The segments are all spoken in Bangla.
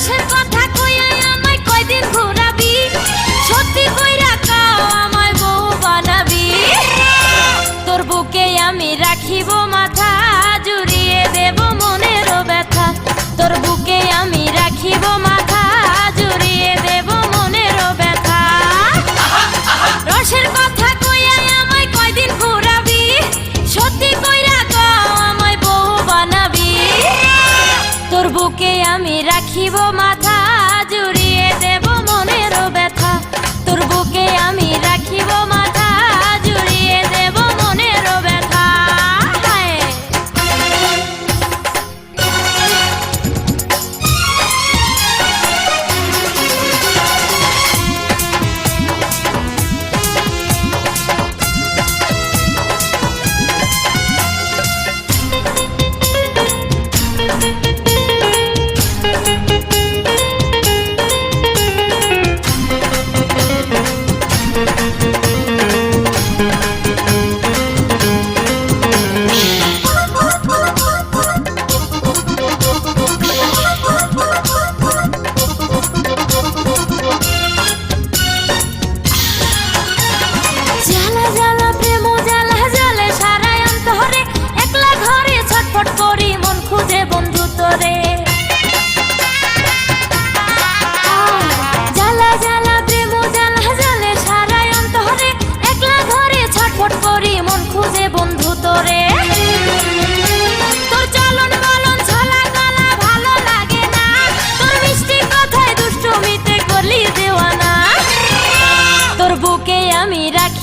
দোষের কথা কইয়া আমায় কয়দিন ঘোরাবি? সত্যি কইরা আমি রাখিব মা তোর বুকে আমি রাখিব মাথা।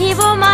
রাখিব মাথা